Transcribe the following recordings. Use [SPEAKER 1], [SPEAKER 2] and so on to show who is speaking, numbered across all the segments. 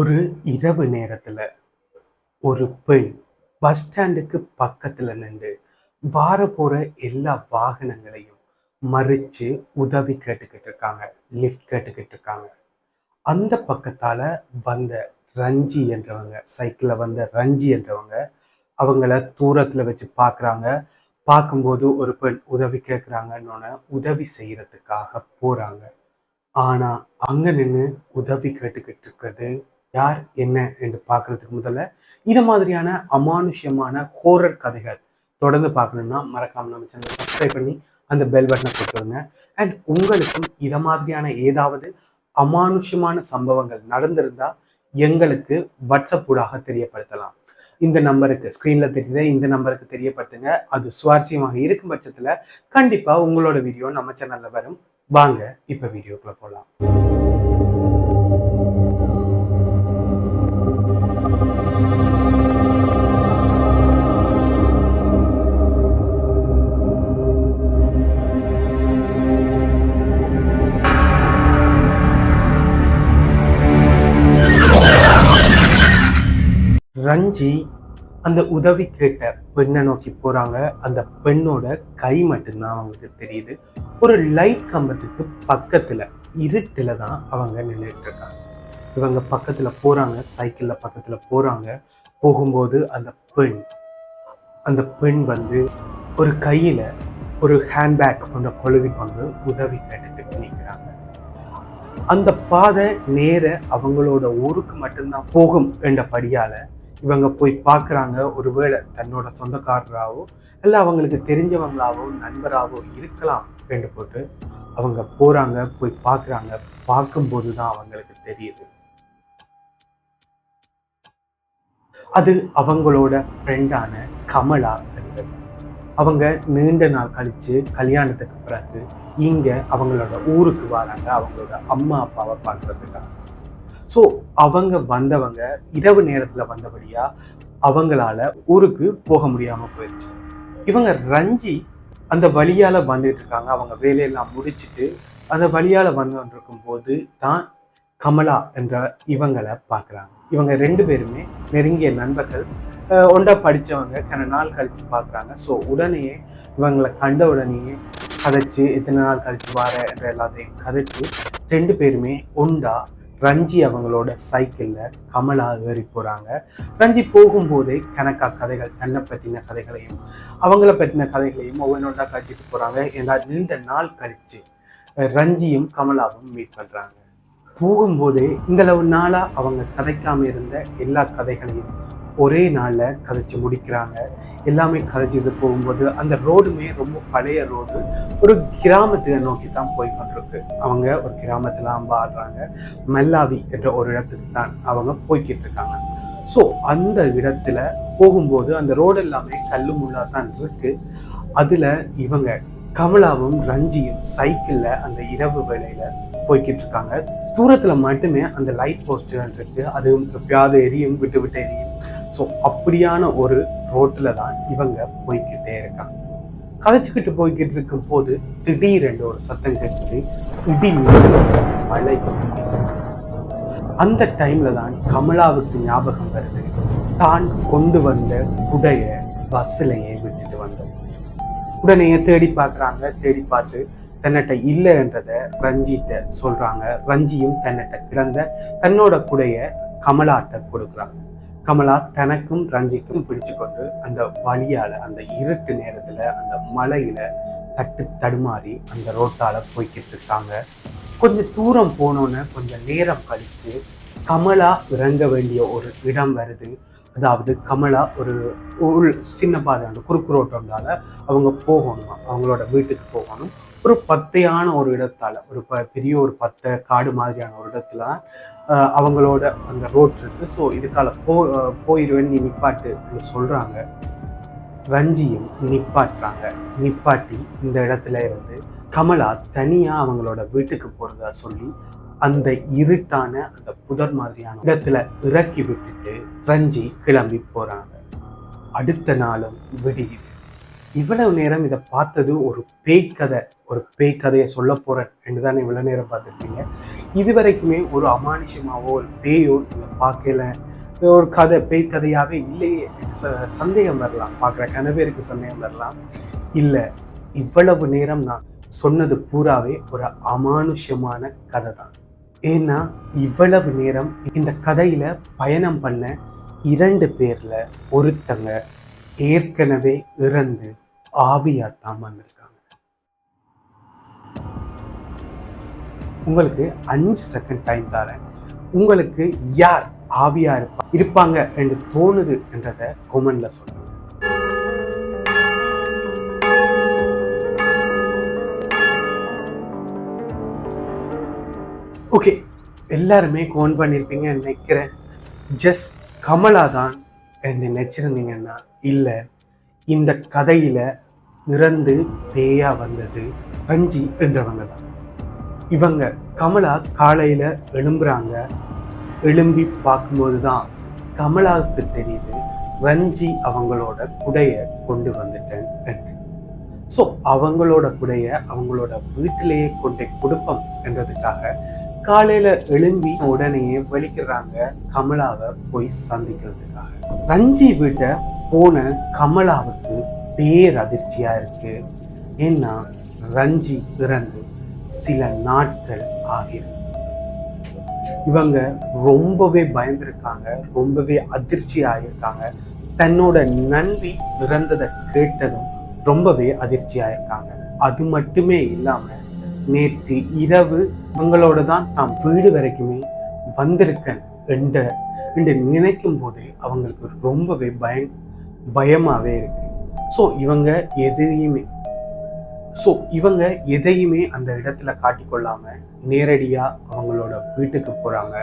[SPEAKER 1] ஒரு இரவு நேரத்துல ஒரு பெண் பஸ் ஸ்டாண்டுக்கு பக்கத்துல நின்று வார போகிற எல்லா வாகனங்களையும் மறிச்சு உதவி கேட்டுக்கிட்டு இருக்காங்க லிஃப்ட் கேட்டுக்கிட்டு இருக்காங்க. அந்த பக்கத்தால வந்த ரஞ்சி என்றவங்க சைக்கிள்ல வந்த ரஞ்சி என்றவங்க அவங்கள தூரத்துல வச்சு பார்க்குறாங்க பார்க்கும்போது ஒரு பெண் உதவி கேட்குறாங்கன்னு உதவி செய்யறதுக்காக போறாங்க. ஆனா அங்க நின்று உதவி கேட்டுக்கிட்டு இருக்கிறது யார் என்ன என்று பார்க்கறதுக்கு முதல்ல இது மாதிரியான அமானுஷ்யமான ஹோரர் கதைகள் தொடர்ந்து பார்க்கணும்னா மறக்காம நம்ம சேனலை சப்ஸ்கிரைப் பண்ணி அந்த பெல் பட்டனை கொடுத்துருங்க அண்ட் உங்களுக்கும் இதை மாதிரியான ஏதாவது அமானுஷ்யமான சம்பவங்கள் நடந்திருந்தா எங்களுக்கு வாட்ஸ்அப் ஊடாக தெரியப்படுத்தலாம். இந்த நம்பருக்கு ஸ்க்ரீன்ல தெரியுற இந்த நம்பருக்கு தெரியப்படுத்துங்க. அது சுவாரஸ்யமாக இருக்கும் பட்சத்துல கண்டிப்பா உங்களோட வீடியோ நம்ம சேனல்ல வரும். வாங்க இப்போ வீடியோக்குள்ள போலாம். ரஞ்சி அந்த உதவி கேட்ட பெண்ணை நோக்கி போறாங்க. அந்த பெண்ணோட கை மட்டும்தான் அவங்களுக்கு தெரியுது. ஒரு லைட் கம்பத்துக்கு பக்கத்துல இருட்டில் தான் அவங்க நின்றுட்டு இருக்காங்க. இவங்க பக்கத்துல போறாங்க சைக்கிள்ல பக்கத்துல போறாங்க. போகும்போது அந்த பெண் அந்த பெண் வந்து ஒரு கையில ஒரு ஹேண்ட்பேக் ஒன்றை கொழுவி கொண்டு உதவி கேட்டுட்டு நிற்கிறாங்க அந்த பாதை நேர அவங்களோட ஊருக்கு மட்டும்தான் போகும் என்ற படியால் இவங்க போய் பார்க்குறாங்க ஒருவேளை தன்னோட சொந்தக்காரராவோ இல்லை அவங்களுக்கு தெரிஞ்சவங்களாவோ நண்பராவோ இருக்கலாம் என்று போட்டு அவங்க போறாங்க போய் பார்க்குறாங்க. பார்க்கும்போது தான் அவங்களுக்கு தெரியுது. அது அவங்களோட ஃப்ரெண்டான கமலா என்பது. அவங்க நீண்ட நாள் கழிச்சு கல்யாணத்துக்கு பிறகு இங்க அவங்களோட ஊருக்கு வராங்க. அவங்களோட அம்மா அப்பாவை பார்க்குறதுக்காக. ஸோ அவங்க வந்தவங்க இரவு நேரத்தில் வந்தபடியா அவங்களால ஊருக்கு போக முடியாமல் போயிடுச்சு இவங்க ரஞ்சி அந்த வழியால் வந்துட்டு இருக்காங்க. அவங்க வேலையெல்லாம் முடிச்சுட்டு அந்த வழியால் வந்து போது தான் கமலா என்ற இவங்களை பார்க்குறாங்க இவங்க ரெண்டு பேருமே நெருங்கிய நண்பர்கள். ஒன்றா படித்தவங்க கன நாள் கழித்து பார்க்குறாங்க ஸோ உடனே இவங்களை கண்ட உடனேயே கதைச்சு எத்தனை நாள் கழிச்சு வார என்ற எல்லாத்தையும் கதைச்சு ரெண்டு பேருமே ஒண்டா ரஞ்சி அவங்களோட சைக்கிளில் கமலா ஏறி போகிறாங்க ரஞ்சி போகும்போதே கணக்கா கதைகள் தன்னை பற்றின கதைகளையும் அவங்கள பற்றின கதைகளையும் ஒவ்வொன்றா கழிச்சிட்டு போகிறாங்க ஏன்னா நீண்ட நாள் கழித்து ரஞ்சியும் கமலாவும் மீட் பண்ணுறாங்க போகும்போதே இந்தளவு நாளாக அவங்க கதைக்காமல் இருந்த எல்லா கதைகளையும் ஒரே நாளில் கதைச்சு முடிக்கிறாங்க. எல்லாமே கதைச்சிட்டு போகும்போது அந்த ரோடுமே ரொம்ப பழைய ரோடு. ஒரு கிராமத்தை நோக்கி தான் போய் கொண்டிருக்கு அவங்க ஒரு கிராமத்தில் ஆடுறாங்க. மல்லாவி என்ற ஒரு இடத்துக்கு தான் அவங்க போய்கிட்டு இருக்காங்க ஸோ அந்த இடத்துல போகும்போது அந்த ரோடு எல்லாமே கல்லு முள்ளா தான் இருக்கு. அதில் இவங்க கமலாவும் ரஞ்சியும் சைக்கிளில் அந்த இரவு வேலையில் போய்கிட்டு இருக்காங்க தூரத்தில் மட்டுமே அந்த லைட் போஸ்ட் இருக்கு. அதுவும் எப்பயாவது எரியும் விட்டு விட்டு எரியும். ஸோ அப்படியான ஒரு ரோட்டில் தான் இவங்க போய்கிட்டே இருக்காங்க. கதைச்சிக்கிட்டு போய்கிட்டு இருக்கும் போது திடீரென்று ஒரு சத்தம் கேட்டு இடி மழை. அந்த டைம்ல தான் கமலாவுக்கு ஞாபகம் வருது. தான் கொண்டு வந்த குடைய பஸ்ஸிலேயே விட்டுட்டு வந்தோம் உடனே தேடி பார்க்குறாங்க தேடி பார்த்து தன்னிட்ட இல்லைன்றத ரஞ்சிட்ட சொல்றாங்க. ரஞ்சியும் தன்னிட்ட கிடந்த தன்னோட குடைய கமலாட்ட கொடுக்குறாங்க. கமலா தனக்கும் ரஞ்சிக்கும் பிடிச்சு கொண்டு அந்த வழியால் அந்த இருட்டு நேரத்தில் அந்த மலையில் தட்டு தடுமாறி அந்த ரோட்டால் போய்கிட்டு இருக்காங்க. கொஞ்சம் தூரம் போனோன்னு கொஞ்சம் நேரம் கழித்து கமலா இறங்க வேண்டிய ஒரு இடம் வருது. அதாவது கமலா ஒரு உள் சின்ன பாதை அந்த குறுக்கு ரோட்டோண்டால அவங்க போகணும் அவங்களோட வீட்டுக்கு போகணும். ஒரு பத்தையான ஒரு இடத்தால் ஒரு ப பெரிய ஒரு பத்தை காடு மாதிரியான ஒரு இடத்துல அவங்களோட அந்த ரோட் இருக்கு ஸோ இதுக்கால போ போயிடுவேன் நீ நிப்பாட்டு சொல்றாங்க. ரஞ்சியும் நிப்பாட்டுறாங்க. நிப்பாட்டி இந்த இடத்துல இருந்து கமலா தனியா அவங்களோட வீட்டுக்கு போறதா சொல்லி அந்த இருட்டான அந்த புதர் மாதிரியான இடத்துல இறக்கி விட்டுட்டு ரஞ்சி கிளம்பி போறாங்க. அடுத்த நாளும் விடியுது. இவ்வளவு நேரம் இதை பார்த்தது ஒரு பேய் கதை ஒரு பேய் கதையை சொல்ல போறேன் என்று தான் இவ்வளவு நேரம் பார்த்துருப்பீங்க. இது வரைக்குமே ஒரு அமானுஷமாவோ ஒரு பேயோ நீங்கள் பார்க்கல. ஒரு கதை பேய் கதையாகவே இல்லையே ச- சந்தேகம் வரலாம். பார்க்குற கனவேருக்கு சந்தேகம் வரலாம். இல்லை இவ்வளவு நேரம் நான் சொன்னது பூராவே ஒரு அமானுஷ்யமான கதை தான் ஏன்னா இவ்வளவு நேரம் இந்த கதையில் பயணம் பண்ண இரண்டு பேரில் ஒருத்தங்க ஏற்கனவே இறந்து ஆவியாத்தான் வந்திருக்காங்க. உங்களுக்கு அஞ்சு செகண்ட் டைம் தரேன். உங்களுக்கு யார் ஆவியா இருப்பா இருப்பாங்க என்று தோணுது என்றதை கொமெண்ட்ல சொல்லுங்க. ஓகே எல்லாருமே கோன் பண்ணியிருப்பீங்க நினைக்கிறேன். ஜஸ்ட் கமலா தான் என்று நினைச்சிருந்தீங்கன்னா இல்லை. இந்த கதையில இறந்து பேயா வந்தது ரஞ்சி என்றவங்க தான். இவங்க கமலா காலையில எழும்புறாங்க. எழும்பி பார்க்கும்போது தான் கமலாவுக்கு தெரியுது ரஞ்சி அவங்களோட குடைய கொண்டு வந்துட்டேன் என்று. ஸோ அவங்களோட குடைய அவங்களோட வீட்டிலேயே கொண்டே கொடுப்போம் என்றதுக்காக காலையில எழும்பி உடனேயே வலிக்கிறாங்க கமலாவை போய் சந்திக்கிறதுக்காக. ரஞ்சி வீட்டை போன கமலாவுக்கு பேர் அதிர்ச்சியா இருக்கு. ஏன்னா ரஞ்சி இறந்து சில நாட்கள் ஆகிருக்கு இவங்க ரொம்பவே பயந்துருக்காங்க ரொம்பவே அதிர்ச்சி ஆகியிருக்காங்க தன்னோட நன்றி இறந்ததை கேட்டதும் ரொம்பவே அதிர்ச்சி ஆகியிருக்காங்க அது மட்டுமே இல்லாமல் நேற்று இரவு இவங்களோட தான் தாம் வீடு வரைக்குமே வந்திருக்கேன் என்ற என்று நினைக்கும் போதே அவங்களுக்கு ரொம்பவே பயம் பயமாகவே இருக்கு. ஸோ இவங்க எதையுமே ஸோ இவங்க எதையுமே அந்த இடத்துல காட்டிக்கொள்ளாமல் நேரடியாக அவங்களோட வீட்டுக்கு போகிறாங்க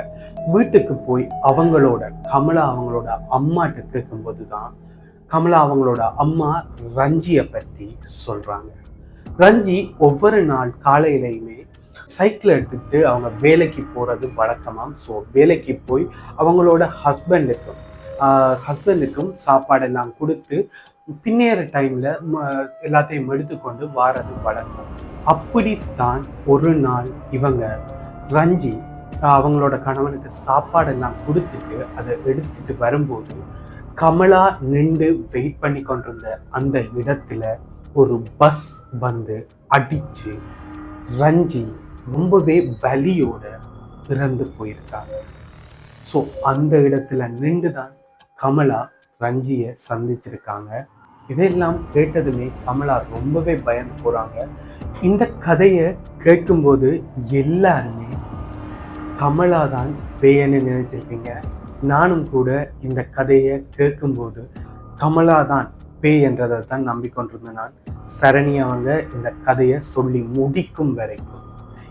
[SPEAKER 1] வீட்டுக்கு போய் அவங்களோட கமலா அவங்களோட அம்மாட்ட கேட்கும்போது தான் கமலா அவங்களோட அம்மா ரஞ்சியை பற்றி சொல்கிறாங்க ரஞ்சி ஒவ்வொரு நாள் காலையிலையுமே சைக்கிள் எடுத்துக்கிட்டு அவங்க வேலைக்கு போகிறது வழக்கமாக ஸோ வேலைக்கு போய் அவங்களோட ஹஸ்பண்டுக்கும் ஹஸ்பண்டுக்கும் சாப்பாடெல்லாம் கொடுத்து பின்னேற டைமில் எல்லாத்தையும் எடுத்துக்கொண்டு வாரது வழக்கம். அப்படித்தான் ஒரு நாள் இவங்க ரஞ்சி அவங்களோட கணவனுக்கு சாப்பாடெல்லாம் கொடுத்துட்டு அதை எடுத்துட்டு வரும்போது கமலா நின்று வெயிட் பண்ணி கொண்டிருந்த அந்த இடத்துல ஒரு பஸ் வந்து அடித்து ரஞ்சி ரொம்பவே வலியோட இறந்து போயிருக்காங்க. ஸோ அந்த இடத்துல நின்று தான் கமலா ரஞ்சியை சந்திச்சிருக்காங்க. இதெல்லாம் கேட்டதுமே கமலா ரொம்பவே பயந்து போறாங்க. இந்த கதையை கேட்கும்போது எல்லாருமே கமலா தான் பேயன்னு நினைச்சிருப்பீங்க. நானும் கூட இந்த கதையை கேட்கும்போது கமலா தான் பேய் என்றதை தான் நம்பிக்கொண்டிருந்த நான். சரணி அவங்க இந்த கதையை சொல்லி முடிக்கும் வரைக்கும்.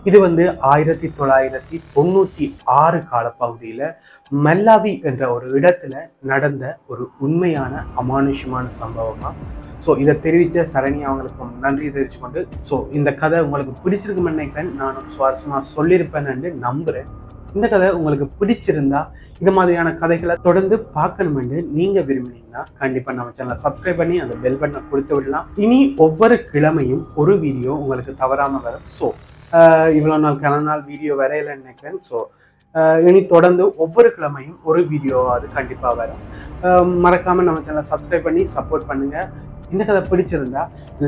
[SPEAKER 1] இது வந்து ஆயிரத்தி தொள்ளாயிரத்தி தொண்ணூற்றி ஆறு காலப்பகுதியில் மல்லாவி என்ற ஒரு இடத்துல நடந்த ஒரு உண்மையான அமானுஷமான சம்பவமா? ஸோ இதை தெரிவித்த சரணி அவங்களுக்கு நன்றி தெரிவித்து கொண்டு ஸோ இந்த கதை உங்களுக்கு பிடிச்சிருக்குன்னு நினைக்கிறேன். நானும் சுவாரஸ்யமாக சொல்லியிருப்பேன்னு நம்புகிறேன் இந்த கதை உங்களுக்கு பிடிச்சிருந்தா இது மாதிரியான கதைகளை தொடர்ந்து பார்க்கணுமென்று நீங்கள் விரும்பினீங்கன்னா கண்டிப்பாக நம்ம சேனலை சப்ஸ்கிரைப் பண்ணி அந்த பெல் பட்டனை கொடுத்து விடலாம். இனி ஒவ்வொரு கிழமையும் ஒரு வீடியோ உங்களுக்கு தவறாமல் வரும். ஸோ இவ்வளோ நாள் கிளம்ப நாள் வீடியோ வரையலைன்னு நினைக்கிறேன். ஸோ இனி தொடர்ந்து ஒவ்வொரு கிழமையும் ஒரு வீடியோ அது கண்டிப்பாக வரும். மறக்காமல் நம்ம சேனலை சப்ஸ்கிரைப் பண்ணி சப்போர்ட் பண்ணுங்கள் இந்த கதை பிடிச்சிருந்தா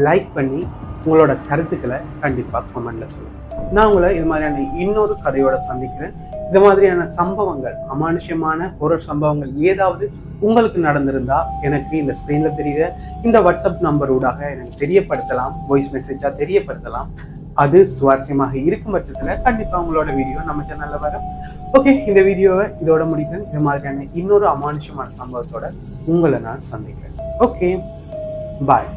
[SPEAKER 1] லைக் பண்ணி உங்களோட கருத்துக்களை கண்டிப்பாக கமெண்ட்ல சொல்லுங்கள் நான் உங்களை இது மாதிரியான இன்னொரு கதையோட சந்திக்கிறேன். இது மாதிரியான சம்பவங்கள் அமானுஷ்யமான ஒரு சம்பவங்கள் ஏதாவது உங்களுக்கு நடந்திருந்தா எனக்கு இந்த ஸ்க்ரீனில் தெரியுற இந்த வாட்ஸ்அப் நம்பர் ஊடாக எனக்கு தெரியப்படுத்தலாம் வாய்ஸ் மெசேஜாக தெரியப்படுத்தலாம். அது சுவாரஸ்யமாக இருக்கும் பட்சத்துல கண்டிப்பா உங்களோட வீடியோ நம்ம சேனலில் வரும். ஓகே இந்த வீடியோவை இதோட முடிக்கிறேன். இந்த மாதிரியான இன்னொரு அமானுஷமான சம்பவத்தோட உங்களை நான் சந்திக்கிறேன். Okay bye